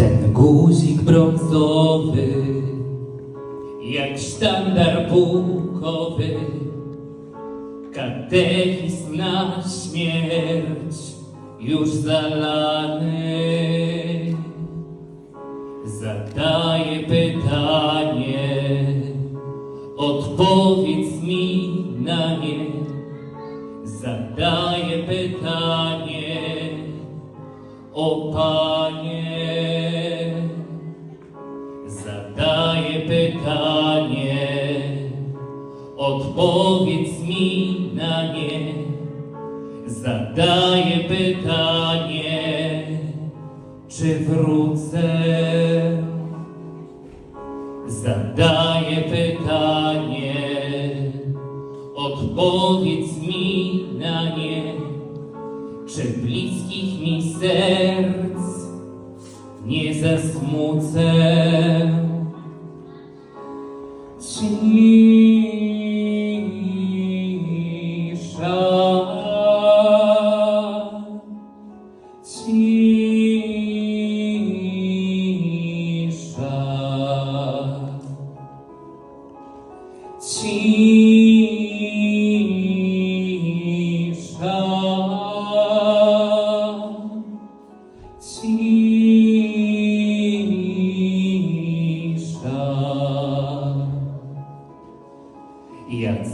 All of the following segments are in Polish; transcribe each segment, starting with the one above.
Ten guzik brązowy, jak sztandar pułkowy, katechizm na śmierć już zalany. Zadaję pytanie, odpowiedz mi na nie. Zadaję pytanie, o Panie. Pytanie, odpowiedz mi na nie. Zadaję pytanie, czy wrócę? Zadaję pytanie, odpowiedz mi na nie. Czy bliskich mi serc nie zasmucę?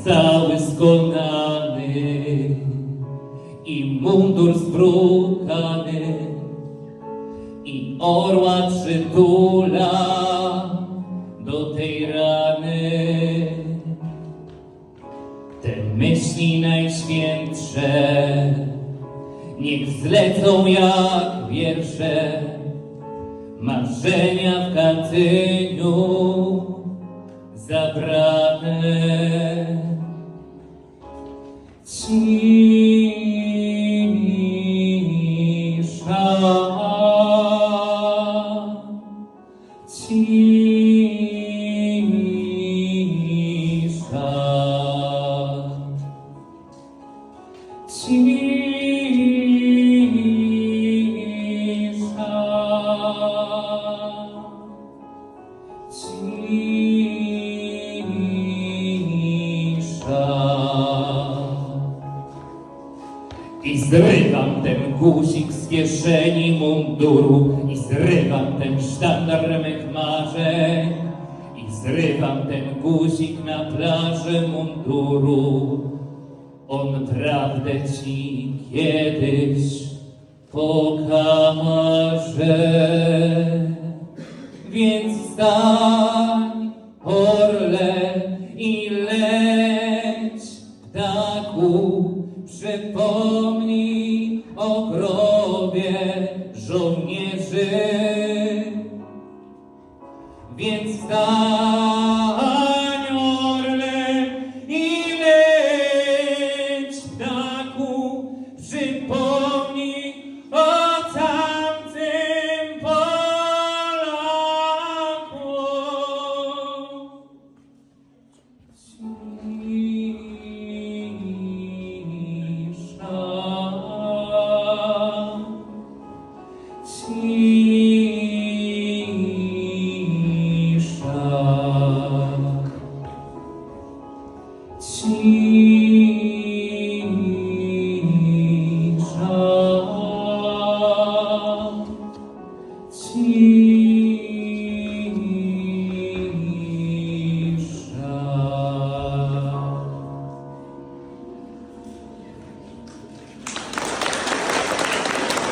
Cały skonany i mundur zbrukany i orła przytula do tej rany. Te myśli najświętsze niech zlecą jak wiersze marzenia w Katyniu zabrane. I zrywam ten guzik z kieszeni munduru I zrywam ten sztandar remek marzeń I zrywam ten guzik na plaży munduru. On prawdę ci kiedyś pokaże. Więc wstań, żołnierzy. Więc wstań,